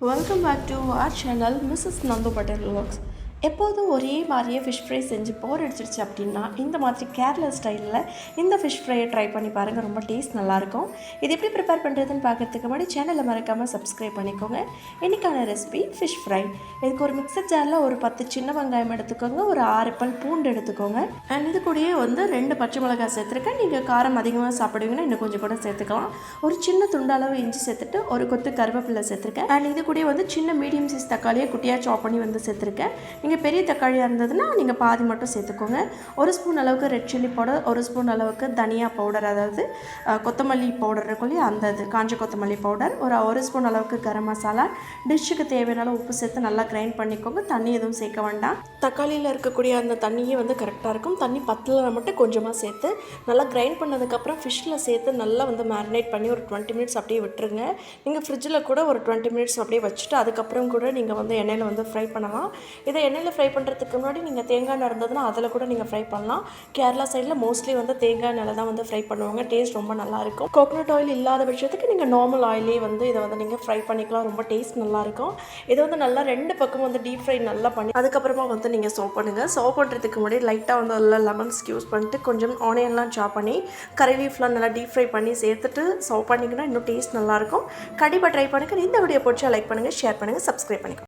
Welcome back to our channel Mrs. Nando Patel Vlogs. எப்போதும் ஒரே மாதிரியே ஃபிஷ் ஃப்ரை செஞ்சு போர் அடிச்சிருச்சு அப்படின்னா இந்த மாதிரி கேரளா ஸ்டைலில் இந்த ஃபிஷ் ஃப்ரையை ட்ரை பண்ணி பாருங்கள் ரொம்ப டேஸ்ட் நல்லாயிருக்கும். இது எப்படி ப்ரிப்பேர் பண்ணுறதுன்னு பார்க்குறதுக்கு முன்னாடி சேனலை மறக்காமல் சப்ஸ்கிரைப் பண்ணிக்கோங்க. இன்றைக்கான ரெசிபி ஃபிஷ் ஃப்ரை இதுக்கு ஒரு மிக்சர் ஜாரில் ஒரு பத்து சின்ன வெங்காயம் எடுத்துக்கோங்க ஒரு ஆறு பல் பூண்டு எடுத்துக்கோங்க. அண்ட் இது கூடயே வந்து ரெண்டு பச்சை மிளகாய் சேர்த்துருக்கேன். நீங்கள் காரம் அதிகமாக சாப்பிடுவீங்கன்னா இன்னும் கொஞ்சம் கூட சேர்த்துக்கலாம். ஒரு சின்ன துண்டளவு இஞ்சி சேர்த்துட்டு ஒரு கொத்து கருவேப்பிலை சேர்த்துருக்கேன். அண்ட் இது கூடயே வந்து சின்ன மீடியம் சைஸ் தக்காளியை குட்டியாக சாப் பண்ணி வந்து சேர்த்துருக்கேன். இங்கே பெரிய தக்காளியாக இருந்ததுன்னா நீங்கள் பாதி மட்டும் சேர்த்துக்கோங்க. ஒரு ஸ்பூன் அளவுக்கு ரெட் சில்லி பவுடர் ஒரு ஸ்பூன் அளவுக்கு தனியா பவுடர் அதாவது கொத்தமல்லி பவுடர் இருக்கும் இல்லையா அந்த இது காஞ்ச கொத்தமல்லி பவுடர் ஒரு ஒரு ஸ்பூன் அளவுக்கு கரம் மசாலா. டிஷ்ஷுக்கு தேவையான உப்பு சேர்த்து நல்லா கிரைண்ட் பண்ணிக்கோங்க. தண்ணி எதுவும் சேர்க்க வேண்டாம். தக்காளியில் இருக்கக்கூடிய அந்த தண்ணியே வந்து கரெக்டாக இருக்கும். தண்ணி பத்தில் மட்டும் கொஞ்சமாக சேர்த்து நல்லா கிரைண்ட் பண்ணதுக்கப்புறம் ஃபிஷ்ஷில் சேர்த்து நல்லா வந்து மேரினேட் பண்ணி ஒரு டுவெண்ட்டி மினிட்ஸ் அப்படியே விட்டுருங்க. நீங்கள் ஃப்ரிட்ஜில் கூட ஒரு டுவெண்ட்டி மினிட்ஸ் அப்படியே வச்சுட்டு அதுக்கப்புறம் கூட நீங்கள் வந்து எண்ணெயில் வந்து ஃப்ரை பண்ணலாம். இதை எண்ணெய் எண்ணெயில் ஃப்ரை பண்ணுறதுக்கு முன்னாடி நீங்கள் தேங்காய் எண்ணெய் இருந்ததுன்னா அதில் கூட நீங்கள் ஃப்ரை பண்ணலாம். கேரளா சைடில் மோஸ்ட்லி வந்து தேங்காய் எண்ணெயில் தான் வந்து ஃப்ரை பண்ணுவாங்க. டேஸ்ட் ரொம்ப நல்லாயிருக்கும் கோகனட் ஆயில் இல்லாத பட்சத்துக்கு நீங்கள் நார்மல் ஆயிலே வந்து இதை வந்து நீங்கள் ஃப்ரை பண்ணிக்கலாம். ரொம்ப டேஸ்ட் நல்லாயிருக்கும் இதை வந்து நல்லா ரெண்டு பக்கம் வந்து டீப் ஃப்ரை நல்லா பண்ணி அதுக்கப்புறமா வந்து நீங்கள் சோப் பண்ணுங்கள் சோப் பண்ணுறதுக்கு முன்னாடி லைட்டாக வந்து அதில் லெமன்ஸ் யூஸ் பண்ணிட்டு கொஞ்சம் ஆனியன்லாம் சாப் பண்ணி கறி லீஃப்லாம் நல்லா டீப் ஃப்ரை பண்ணி சேர்த்துட்டு சோப் பண்ணிங்கன்னா இன்னும் டேஸ்ட் நல்லாயிருக்கும் கண்டிப்பாக ட்ரை பண்ணுங்கள் இந்த வீடியோ பிடிச்சா லைக் பண்ணுங்கள் ஷேர் பண்ணுங்கள் சப்ஸ்கிரைப் பண்ணிக்கோங்க.